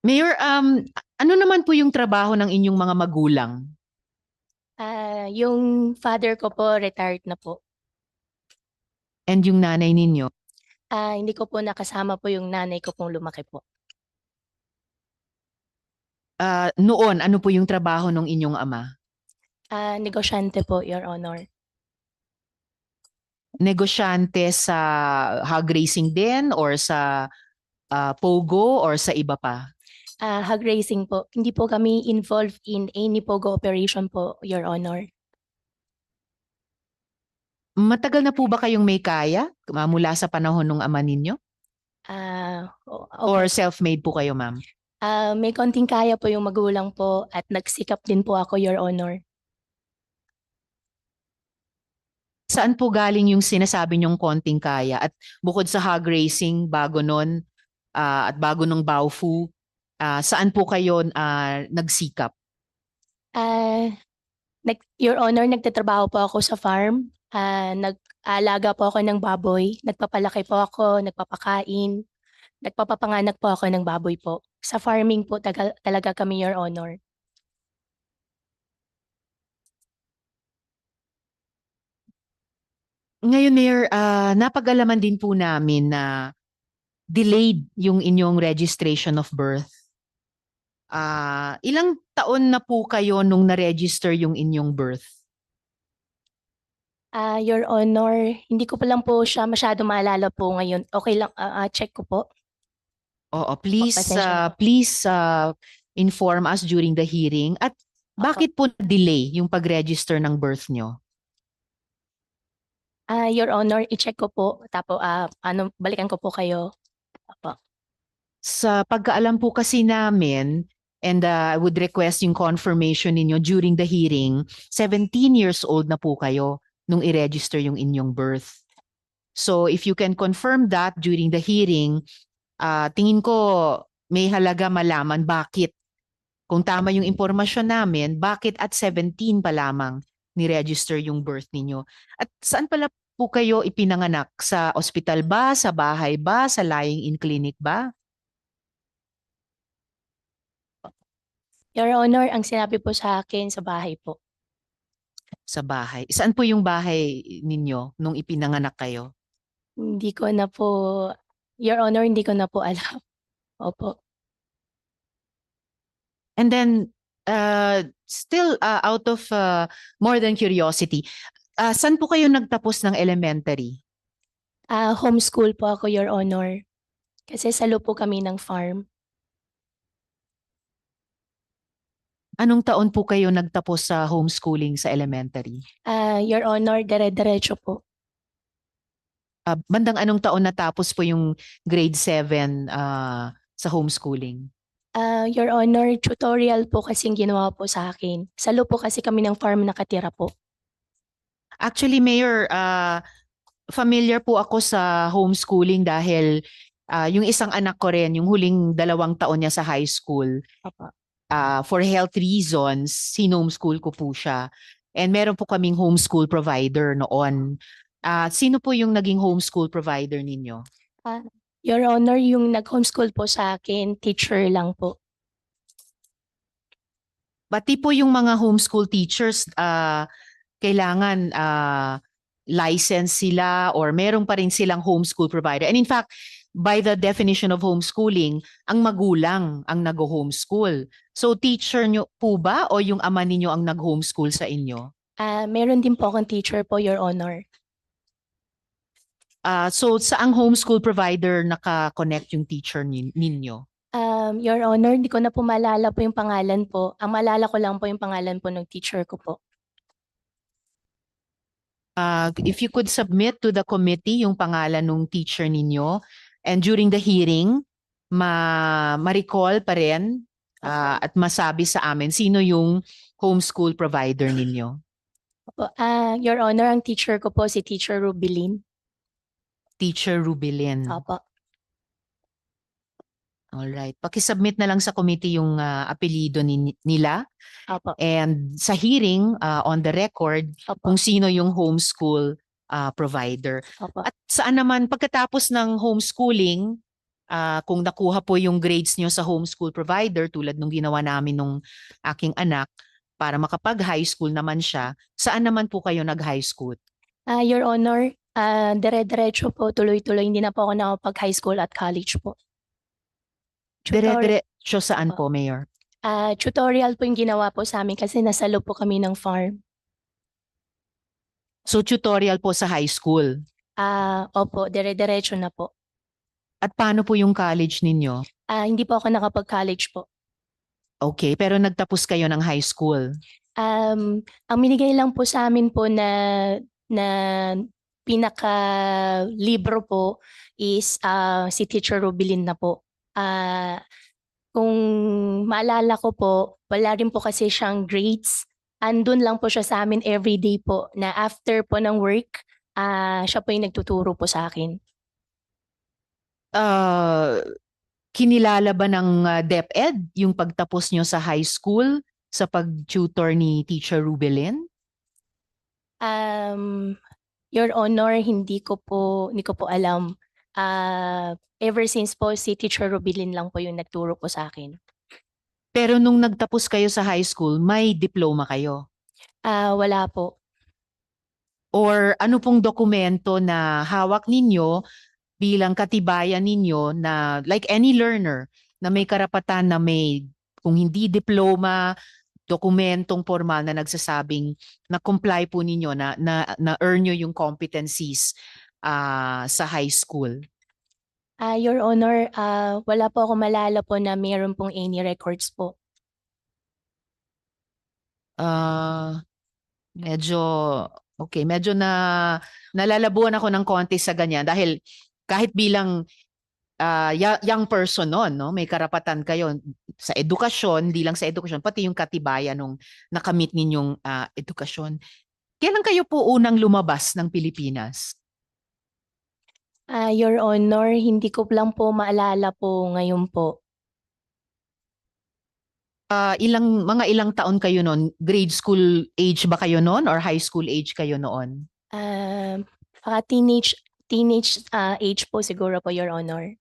Mayor, um, ano naman po yung trabaho ng inyong mga magulang? Ah, yung father ko po retired na po. And yung nanay ninyo? Ah, hindi ko po nakasama po yung nanay ko pong lumaki po. Ah, noon, ano po yung trabaho ng inyong ama? Ah, negosyante po, Your Honor. Negosyante sa hog racing din or sa ah, pogo or sa iba pa? Ah, hog racing po. Hindi po kami involved in any pogo operation po, Your Honor. Matagal na po ba kayong may kaya ah, mula sa panahon ng ama ninyo? Ah, o- Or okay. self-made po kayo, ma'am? Ah, may konting kaya po yung magulang po at nagsikap din po ako, Your Honor. Saan po galing yung sinasabi niyong konting kaya? At bukod sa hog racing, bago nun, ah, at bago ng Baofu, ah, saan po kayo ah, nagsikap? Ah, nag, Your Honor, nagtatrabaho po ako sa farm. Ah, nag-alaga po ako ng baboy. Nagpapalaki po ako, nagpapakain. Nagpapapanganak po ako ng baboy po. Sa farming po tagal, talaga kami, Your Honor. Ngayon, Mayor, ah, napag-alaman din po namin na delayed yung inyong registration of birth. Ah, ilang taon na po kayo nung na-register yung inyong birth? Ah, Your Honor, hindi ko pa lang po siya masyado maalala po ngayon. Okay lang, ah, ah, check ko po. Oo, please, pasensya ah, please ah, inform us during the hearing. At bakit po delay yung pag-register ng birth nyo? Ah, Your Honor, i-check ko po. Tapos, ah, ano, balikan ko po kayo. Apo. Sa pagkaalam po kasi namin, and uh, I would request yung confirmation ninyo during the hearing, 17 years old na po kayo nung i-register yung inyong birth. So if you can confirm that during the hearing, uh, tingin ko may halaga malaman bakit. Kung tama yung impormasyon namin, bakit at 17 pa lamang ni-register yung birth ninyo? At saan pala po kayo ipinanganak? Sa ospital ba? Sa bahay ba? Sa lying-in clinic ba? Your Honor, ang sinabi po sa akin sa bahay po. sa bahay. Saan po yung bahay ninyo nung ipinanganak kayo? Hindi ko na po, Your Honor, hindi ko na po alam. Opo. And then, uh, still uh, out of uh, more than curiosity, uh, saan po kayo nagtapos ng elementary? Ah, homeschool po ako, Your Honor. Kasi salo po kami ng farm. Anong taon po kayo nagtapos sa homeschooling sa elementary? Ah, Your Honor, dire-diretso po. Uh, bandang anong taon natapos po yung grade 7 uh, sa homeschooling? Ah, Your Honor, tutorial po kasing ginawa po sa akin. Salo po kasi kami ng farm nakatira po. Actually, Mayor, uh, familiar po ako sa homeschooling dahil uh, yung isang anak ko rin, yung huling dalawang taon niya sa high school, Opo. Uh, for health reasons, sinomeschool ko po siya. And meron po kaming homeschool provider noon. Uh, sino po yung naging homeschool provider ninyo? Your Honor, yung nag-homeschool po sa akin, teacher lang po. Pati po yung mga homeschool teachers, uh, kailangan uh, license sila or meron pa rin silang homeschool provider. And in fact, by the definition of homeschooling, ang magulang ang nag-homeschool. So teacher nyo po ba o yung ama ninyo ang nag-homeschool sa inyo? Ah, meron din po akong teacher po, Your Honor. Ah, so saang homeschool provider naka-connect yung teacher nin- ninyo? Um, Your Honor, hindi ko na po maalala po yung pangalan po. Ang maalala ko lang po yung pangalan po ng teacher ko po. Uh, if you could submit to the committee yung pangalan ng teacher ninyo and during the hearing, ma ma-recall pa rin ah, at masabi sa amin sino yung homeschool provider ninyo. Opo. Ah, Your Honor, ang teacher ko po si Teacher Rubilin. Teacher Rubilin. Opo. Alright. Pakisubmit na lang sa committee yung ah, apelido ni- nila Opo. and sa hearing ah, on the record Opo. kung sino yung homeschool ah, provider. Opo. At saan naman pagkatapos ng homeschooling, ah, kung nakuha po yung grades nyo sa homeschool provider tulad nung ginawa namin nung aking anak para makapag-high school naman siya, saan naman po kayo nag-high school? Ah, Your Honor, ah, dire-diretso po, tuloy-tuloy. Hindi na po ako nakapag-high school at college po. Dire-diretso saan po, Mayor? ah, tutorial po yung ginawa po sa amin kasi nasa loob po kami ng farm. So tutorial po sa high school. Ah, opo, dire-diretso na po. At paano po yung college ninyo? Ah, hindi po ako nakapag-college po. Okay, pero nagtapos kayo ng high school. Um, ang binigay lang po sa amin po na na pinaka libro po is ah, si Teacher Rubilin na po. Ah, kung maalala ko po, wala rin po kasi siyang grades. Andun lang po siya sa amin everyday po na after po ng work, ah, siya po yung nagtuturo po sa akin. Ah, kinilala ba ng ah, DepEd yung pagtapos nyo sa high school sa pag-tutor ni Teacher Rubelin? Um, Your Honor, hindi ko po, hindi ko po alam. Ah, ever since po si Teacher Rubilin lang po yung nagturo po sa akin. Pero nung nagtapos kayo sa high school, may diploma kayo? Ah, wala po. Or ano pong dokumento na hawak ninyo bilang katibayan ninyo na like any learner na may karapatan na may kung hindi diploma, dokumentong formal na nagsasabing na comply po ninyo na na, na earn nyo yung competencies ah, sa high school. Ah, Your Honor, ah, wala po ako malala po na mayroon pong any records po. Ah, medyo okay, medyo na nalalabuan ako ng konti sa ganyan dahil kahit bilang ya- young person noon, no, may karapatan kayo sa edukasyon, hindi lang sa edukasyon, pati yung katibayan nung nakamit ninyong ah, edukasyon. Kailan kayo po unang lumabas ng Pilipinas? Ah, Your Honor, hindi ko lang po maalala po ngayon po. Ah, ilang mga ilang taon kayo noon? Grade school age ba kayo noon or high school age kayo noon? Ah, baka teenage teenage ah, age po siguro po, Your Honor.